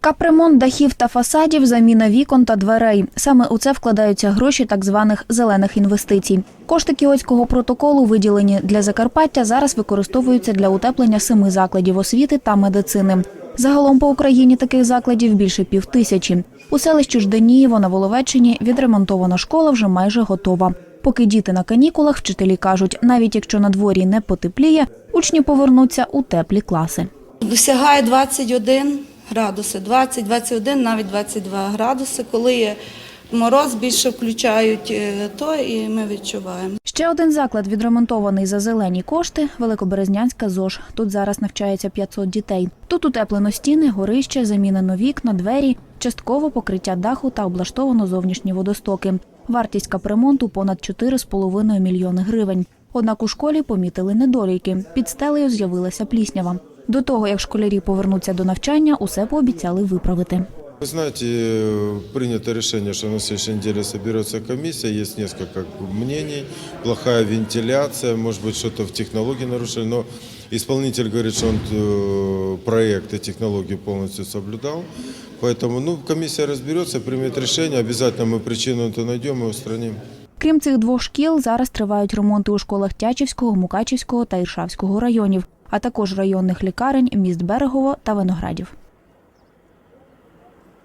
Капремонт дахів та фасадів, заміна вікон та дверей. Саме у це вкладаються гроші так званих зелених інвестицій. Кошти кіотського протоколу, виділені для Закарпаття, зараз використовуються для утеплення семи закладів освіти та медицини. Загалом по Україні таких закладів більше півтисячі. У селищі Жданієво на Воловеччині відремонтована школа вже майже готова. Поки діти на канікулах, вчителі кажуть, навіть якщо на дворі не потепліє, учні повернуться у теплі класи. Досягає 21 градуси, 20, 21, навіть 22 градуси. Коли є мороз, більше включають е, то і ми відчуваємо. Ще один заклад відремонтований за зелені кошти Великоберезнянська ЗОЖ. Тут зараз навчається 500 дітей. Тут утеплено стіни, горище, замінено вікна, двері, частково покриття даху та облаштовано зовнішні водостоки. Вартість капремонту понад 4,5 мільйони гривень. Однак у школі помітили недоліки. Під стелею з'явилася пліснява. До того, як школярі повернуться до навчання, усе пообіцяли виправити. Вы знаете, э, принято решение, что на следующей неделе соберется комиссия, есть несколько мнений, плохая вентиляция, может быть что-то в технологии нарушили, но исполнитель говорит, что он э, проект и технологию полностью соблюдал, поэтому ну, комиссия разберется, примет решение, обязательно мы причину это найдем и устраним. Крім цих двох шкіл, зараз тривають ремонти у школах Тячівського, Мукачівського та Іршавського районів, а також районних лікарень міст Берегово та Виноградів.